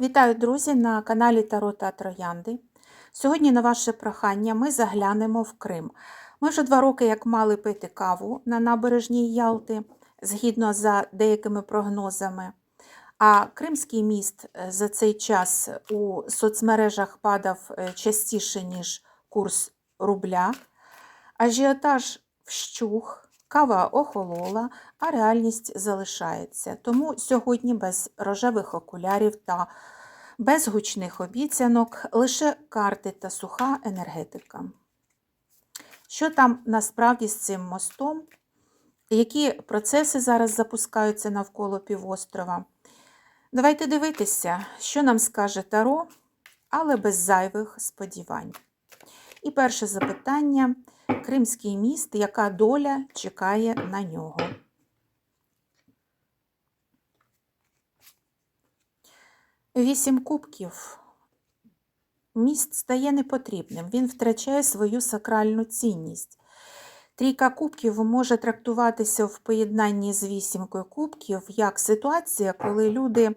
Вітаю, друзі, на каналі Таро та Троянди. Сьогодні, на ваше прохання, ми заглянемо в Крим. Ми вже два роки як мали пити каву на набережній Ялти, згідно за деякими прогнозами. А Кримський міст е, за цей час у соцмережах падав е, частіше, ніж курс рубля. Ажіотаж вщух, кава охолола, а реальність залишається. Тому сьогодні без рожевих окулярів та без гучних обіцянок, лише карти та суха енергетика. Що там насправді з цим мостом? Які процеси зараз запускаються навколо півострова? Давайте дивитися, що нам скаже Таро, але без зайвих сподівань. І перше запитання: Кримський міст, яка доля чекає на нього? Вісім кубків. Міст стає непотрібним, він втрачає свою сакральну цінність. Трійка кубків може трактуватися в поєднанні з вісімкою кубків як ситуація, коли люди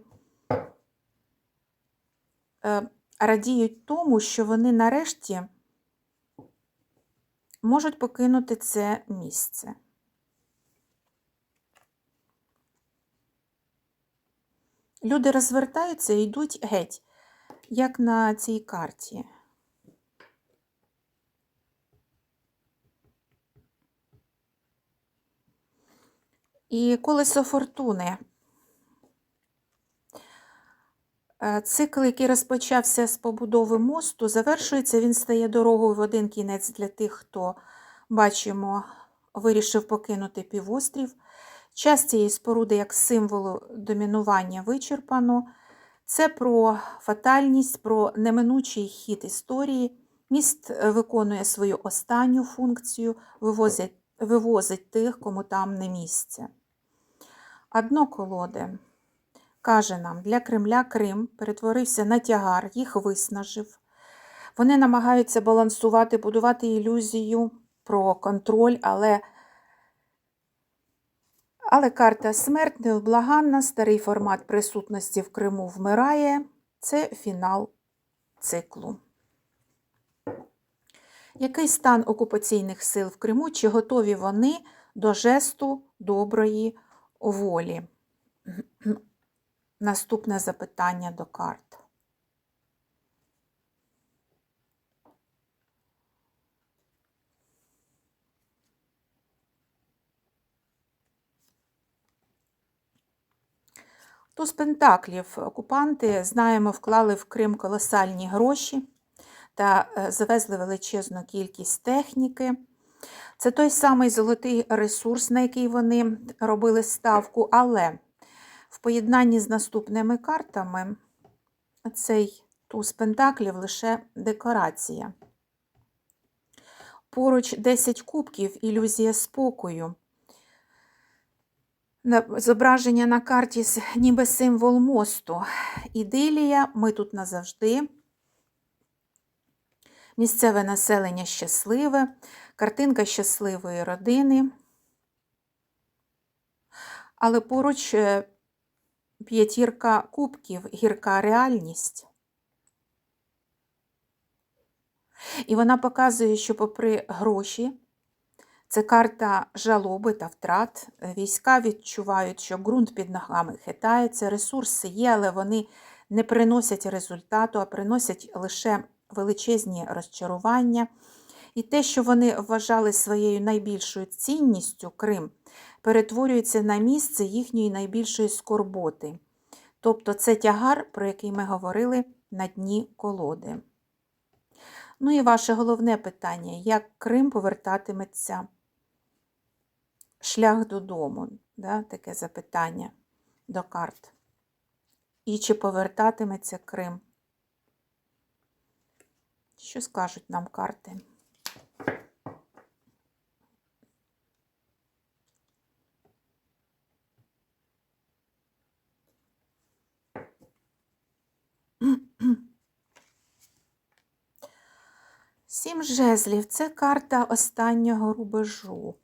е, радіють тому, що вони нарешті можуть покинути це місце. Люди розвертаються і йдуть геть, як на цій карті. І колесо фортуни. Цикл, який розпочався з побудови мосту, завершується, він стає дорогою в один кінець для тих, хто, бачимо, вирішив покинути півострів. Час цієї споруди як символу домінування вичерпано. Це про фатальність, про неминучий хід історії. Міст виконує свою останню функцію, вивозить, вивозить тих, кому там не місце. Одно колоде каже нам, для Кремля Крим перетворився на тягар, їх виснажив. Вони намагаються балансувати, будувати ілюзію про контроль, але але карта смерть невблаганна, старий формат присутності в Криму вмирає. Це фінал циклу. Який стан окупаційних сил в Криму? Чи готові вони до жесту доброї волі? Наступне запитання до карт. Туз Пентаклів окупанти, знаємо, вклали в Крим колосальні гроші та е, завезли величезну кількість техніки. Це той самий золотий ресурс, на який вони робили ставку, але в поєднанні з наступними картами цей туз Пентаклів лише декорація. Поруч 10 кубків, ілюзія спокою. Зображення на карті ніби символ мосту. Ідилія, ми тут назавжди. Місцеве населення щасливе, картинка щасливої родини. Але поруч п'ятірка кубків, гірка реальність. І вона показує, що, попри гроші, це карта жалоби та втрат. Війська відчувають, що ґрунт під ногами хитається, ресурси є, але вони не приносять результату, а приносять лише величезні розчарування. І те, що вони вважали своєю найбільшою цінністю Крим, перетворюється на місце їхньої найбільшої скорботи. Тобто це тягар, про який ми говорили на дні колоди. Ну і ваше головне питання: як Крим повертатиметься? Шлях додому, да, таке запитання до карт. І чи повертатиметься Крим? Що скажуть нам карти? Сім жезлів це карта останнього рубежу.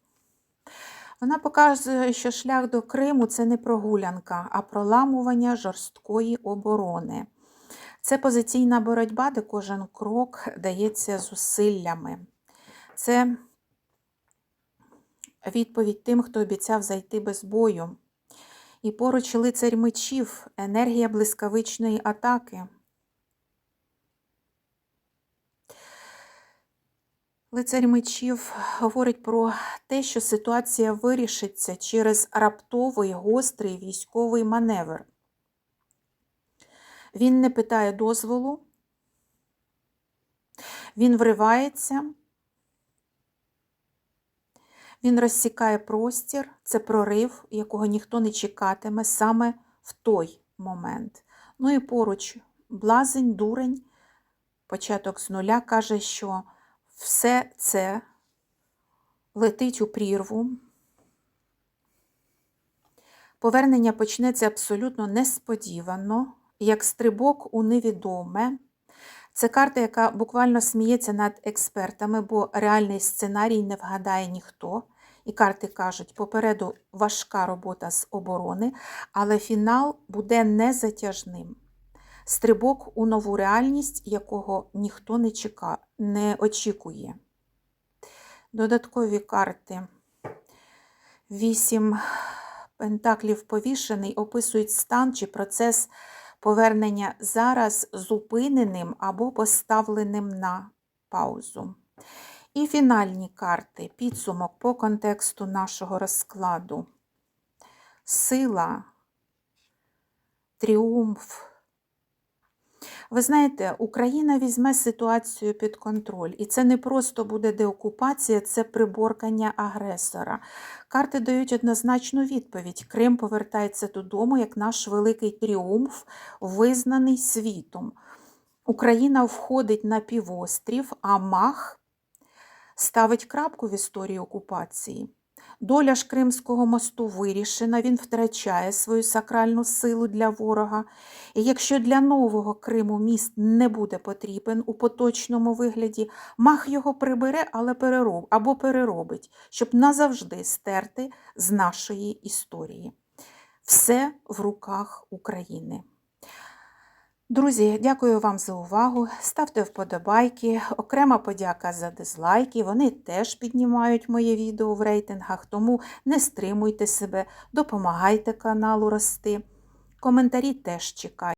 Вона показує, що шлях до Криму це не прогулянка, а проламування жорсткої оборони. Це позиційна боротьба, де кожен крок дається зусиллями. Це відповідь тим, хто обіцяв зайти без бою. І поруч лицарь мечів, енергія блискавичної атаки. Лицарь мечів говорить про те, що ситуація вирішиться через раптовий гострий військовий маневр. Він не питає дозволу, він вривається, він розсікає простір, це прорив, якого ніхто не чекатиме саме в той момент. Ну і поруч блазень, дурень, початок з нуля каже, що все це летить у прірву. Повернення почнеться абсолютно несподівано, як стрибок у невідоме. Це карта, яка буквально сміється над експертами, бо реальний сценарій не вгадає ніхто. І карти кажуть, попереду важка робота з оборони, але фінал буде незатяжним. Стрибок у нову реальність, якого ніхто не, чека, не очікує. Додаткові карти. Вісім пентаклів повішений описують стан чи процес повернення зараз зупиненим або поставленим на паузу. І фінальні карти, підсумок по контексту нашого розкладу. Сила, тріумф. Ви знаєте, Україна візьме ситуацію під контроль. І це не просто буде деокупація, це приборкання агресора. Карти дають однозначну відповідь. Крим повертається додому як наш великий тріумф, визнаний світом. Україна входить на півострів, а Мах ставить крапку в історії окупації. Доля ж Кримського мосту вирішена, він втрачає свою сакральну силу для ворога. І якщо для нового Криму міст не буде потрібен у поточному вигляді, мах його прибере, але перероб, або переробить, щоб назавжди стерти з нашої історії. Все в руках України. Друзі, дякую вам за увагу. Ставте вподобайки. Окрема подяка за дизлайки. Вони теж піднімають моє відео в рейтингах, тому не стримуйте себе, допомагайте каналу рости. Коментарі теж чекаю.